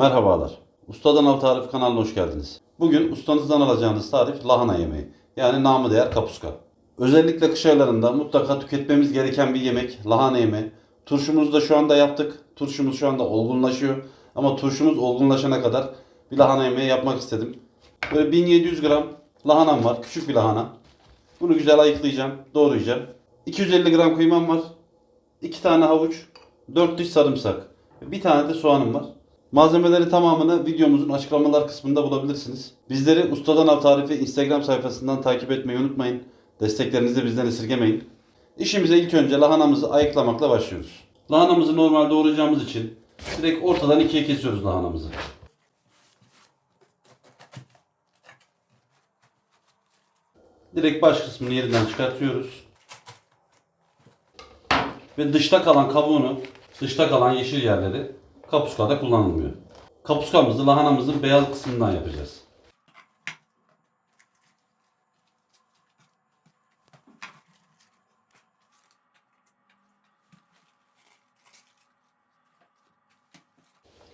Merhabalar. Ustadan Av Tarif kanalına hoş geldiniz. Bugün ustanızdan alacağınız tarif lahana yemeği. Yani namı değer kapuska. Özellikle kış aylarında mutlaka tüketmemiz gereken bir yemek lahana yemeği. Turşumuzu da şu anda yaptık. Turşumuz şu anda olgunlaşıyor. Ama turşumuz olgunlaşana kadar bir lahana yemeği yapmak istedim. Böyle 1700 gram lahanam var. Küçük bir lahana. Bunu güzel ayıklayacağım, doğrayacağım. 250 gram kıymam var. 2 tane havuç, 4 diş sarımsak, bir tane de soğanım var. Malzemeleri tamamını videomuzun açıklamalar kısmında bulabilirsiniz. Bizleri Ustadan Av Tarifi Instagram sayfasından takip etmeyi unutmayın. Desteklerinizi bizden esirgemeyin. İşimize ilk önce lahanamızı ayıklamakla başlıyoruz. Lahanamızı normal doğrayacağımız için direkt ortadan ikiye kesiyoruz lahanamızı. Direkt baş kısmını yerinden çıkartıyoruz. Ve dışta kalan kabuğunu, dışta kalan yeşil yerleri kapuskada kullanılmıyor. Kapuskamızı lahanamızın beyaz kısmından yapacağız.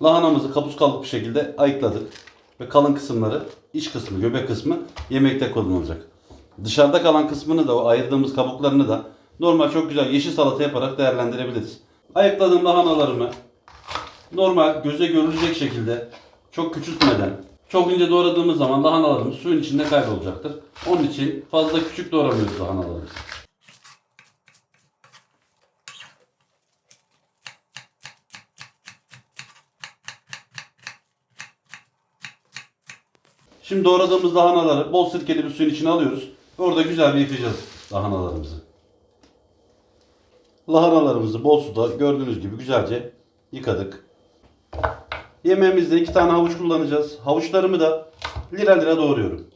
Lahanamızı kapuskalık bir şekilde ayıkladık. Ve kalın kısımları, iç kısmı, göbek kısmı yemekte kullanılacak. Dışarıda kalan kısmını da o ayırdığımız kabuklarını da normal çok güzel yeşil salata yaparak değerlendirebiliriz. Ayıkladığım lahanalarımı normal göze görülecek şekilde çok küçültmeden çok ince doğradığımız zaman lahanalarımız suyun içinde kaybolacaktır. Onun için fazla küçük doğramıyoruz lahanalarımızı. Şimdi doğradığımız lahanaları bol sirkeli bir suyun içine alıyoruz. Orada güzel bir yıkayacağız lahanalarımızı. Lahanalarımızı bol suda gördüğünüz gibi güzelce yıkadık. Yemeğimizde iki tane havuç kullanacağız. Havuçlarımı da lira lira doğruyorum.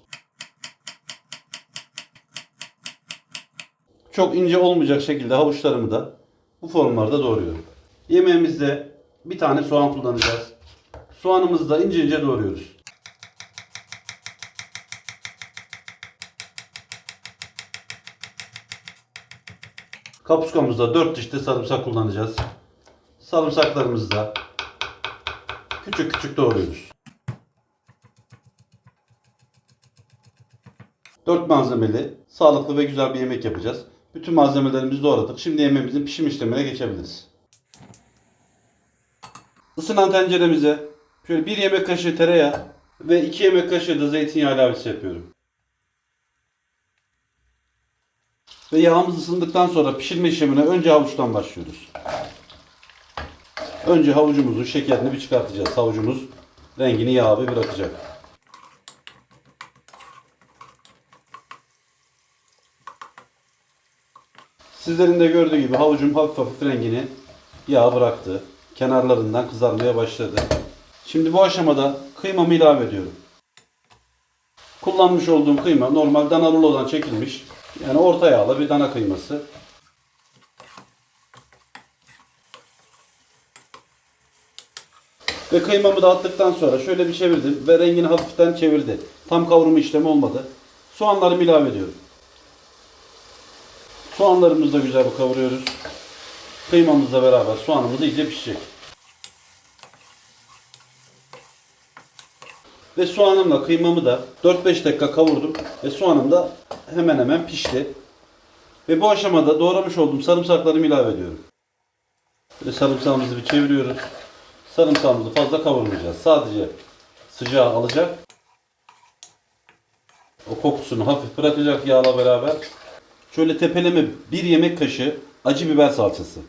Çok ince olmayacak şekilde havuçlarımı da bu formlarda doğruyorum. Yemeğimizde bir tane soğan kullanacağız. Soğanımızı da ince ince doğruyoruz. Kapuskamızda 4 diş de sarımsak kullanacağız. Sarımsaklarımızı da küçük küçük doğruyoruz. 4 malzemeli, sağlıklı ve güzel bir yemek yapacağız. Bütün malzemelerimizi doğradık. Şimdi yemeğimizin pişim işlemine geçebiliriz. Isınan tenceremize şöyle 1 yemek kaşığı tereyağı ve 2 yemek kaşığı da zeytinyağı ilavesi yapıyorum. Ve yağımız ısındıktan sonra pişirme işlemine önce havuçtan başlıyoruz. Önce havucumuzun şekerini bir çıkartacağız. Havucumuz rengini yağ bir bırakacak. Sizlerin de gördüğü gibi havucum hafif hafif rengini yağ bıraktı. Kenarlarından kızarmaya başladı. Şimdi bu aşamada kıymamı ilave ediyorum. Kullanmış olduğum kıyma normal dana rulodan çekilmiş. Yani orta yağlı bir dana kıyması. Ve kıymamı da attıktan sonra şöyle bir çevirdim ve rengini hafiften çevirdi. Tam kavurma işlemi olmadı. Soğanlarımı ilave ediyorum. Soğanlarımızı da güzel bir kavuruyoruz. Kıymamızla beraber soğanımız iyice pişecek. Ve soğanımla kıymamı da 4-5 dakika kavurdum ve soğanım da hemen hemen pişti. Ve bu aşamada doğramış olduğum sarımsaklarımı ilave ediyorum. Ve sarımsağımızı bir çeviriyoruz. Sarımsağımızı fazla kavurmayacağız. Sadece sıcağı alacak. O kokusunu hafif bırakacak yağla beraber. Şöyle tepeleme bir yemek kaşığı acı biber salçası.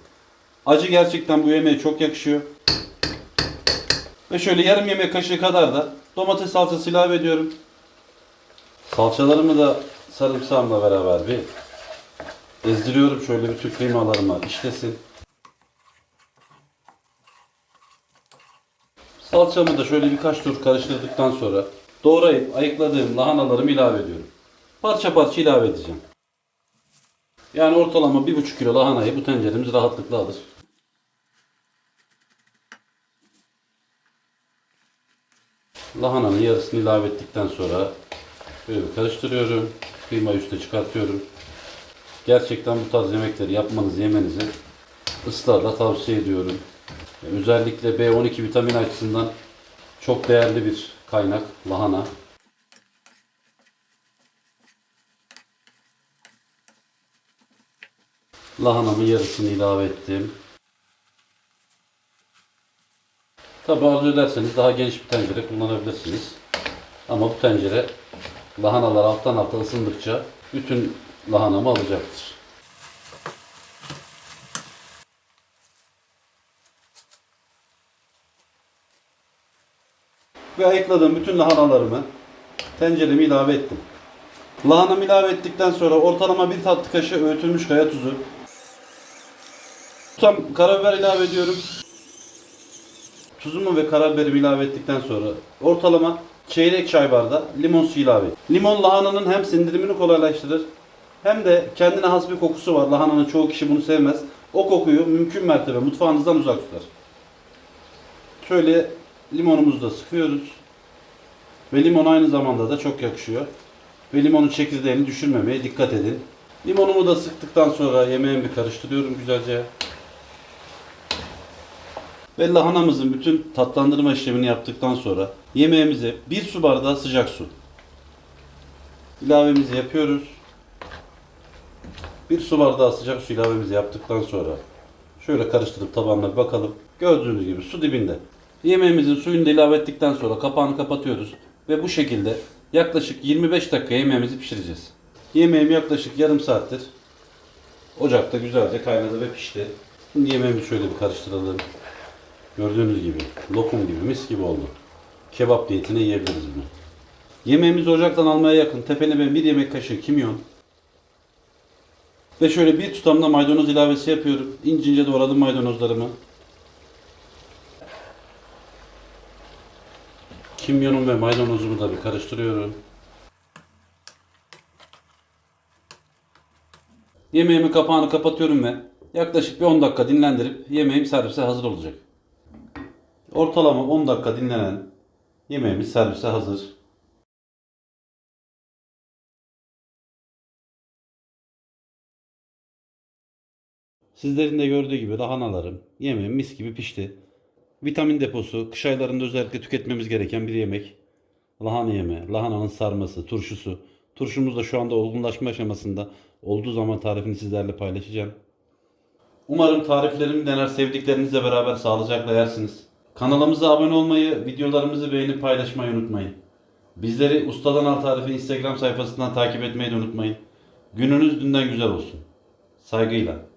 Acı gerçekten bu yemeğe çok yakışıyor. Ve şöyle yarım yemek kaşığı kadar da domates salçası ilave ediyorum. Salçalarımı da sarımsağımla beraber bir ezdiriyorum. Şöyle bütün kıymalarıma işlesin. Salçamı da şöyle birkaç tur karıştırdıktan sonra doğrayıp ayıkladığım lahanalarımı ilave ediyorum. Parça parça ilave edeceğim. Yani ortalama 1,5 kilo lahanayı bu tenceremiz rahatlıkla alır. Lahananın yarısını ilave ettikten sonra böyle bir karıştırıyorum. Kıyma üstüne çıkartıyorum. Gerçekten bu tarz yemekleri yapmanızı, yemenizi ısrarla tavsiye ediyorum. Özellikle B12 vitamin açısından Çok değerli bir kaynak lahana. Lahanamın yarısını ilave ettim. Tabi arzu ederseniz daha geniş bir tencere kullanabilirsiniz. Ama bu tencere lahanalar alttan alta ısındıkça bütün lahanamı alacaktır. Ve ayıkladığım bütün lahanalarımı tencereme ilave ettim. Lahanamı ilave ettikten sonra ortalama bir tatlı kaşığı öğütülmüş kaya tuzu. Tam karabiber ilave ediyorum. Tuzumu ve karabiberimi ilave ettikten sonra ortalama çeyrek çay bardağı limon suyu ilave et. Limon lahananın hem sindirimini kolaylaştırır hem de kendine has bir kokusu var. Lahananın çoğu kişi bunu sevmez. O kokuyu mümkün mertebe mutfağınızdan uzak tutar. Şöyle limonumuzu da sıkıyoruz. Ve limon aynı zamanda da çok yakışıyor. Ve limonun çekirdeğini düşürmemeye dikkat edin. Limonumu da sıktıktan sonra yemeğimi karıştırıyorum güzelce. Ve lahanamızın bütün tatlandırma işlemini yaptıktan sonra yemeğimize bir su bardağı sıcak su ilavemizi yapıyoruz. Bir su bardağı sıcak su ilavemizi yaptıktan sonra şöyle karıştırıp tabanına bir bakalım. Gördüğünüz gibi su dibinde. Yemeğimizin suyunu da ilave ettikten sonra kapağını kapatıyoruz ve bu şekilde yaklaşık 25 dakika yemeğimizi pişireceğiz. Yemeğim yaklaşık yarım saattir ocakta güzelce kaynadı ve pişti. Şimdi yemeğimizi şöyle bir karıştıralım. Gördüğünüz gibi lokum gibi mis gibi oldu. Kebap niyetine yiyebiliriz bunu. Yemeğimizi ocaktan almaya yakın tepene ben bir yemek kaşığı kimyon ve şöyle bir tutamda maydanoz ilavesi yapıyorum. İnce ince doğradım maydanozlarımı. Kimyonum ve maydanozumu da bir karıştırıyorum. Yemeğimin kapağını kapatıyorum ve yaklaşık bir 10 dakika dinlendirip yemeğim servise hazır olacak. Ortalama 10 dakika dinlenen yemeğimiz servise hazır. Sizlerin de gördüğü gibi lahanalarım yemeğim mis gibi pişti. Vitamin deposu, kış aylarında özellikle tüketmemiz gereken bir yemek. Lahana yemeği, lahananın sarması, turşusu. Turşumuz da şu anda olgunlaşma aşamasında. Olduğu zaman tarifini sizlerle paylaşacağım. Umarım tariflerimi dener sevdiklerinizle beraber sağlıcakla yersiniz. Kanalımıza abone olmayı, videolarımızı beğenip paylaşmayı unutmayın. Bizleri Ustadan Al Tarifi Instagram sayfasından takip etmeyi de unutmayın. Gününüz dünden güzel olsun. Saygıyla.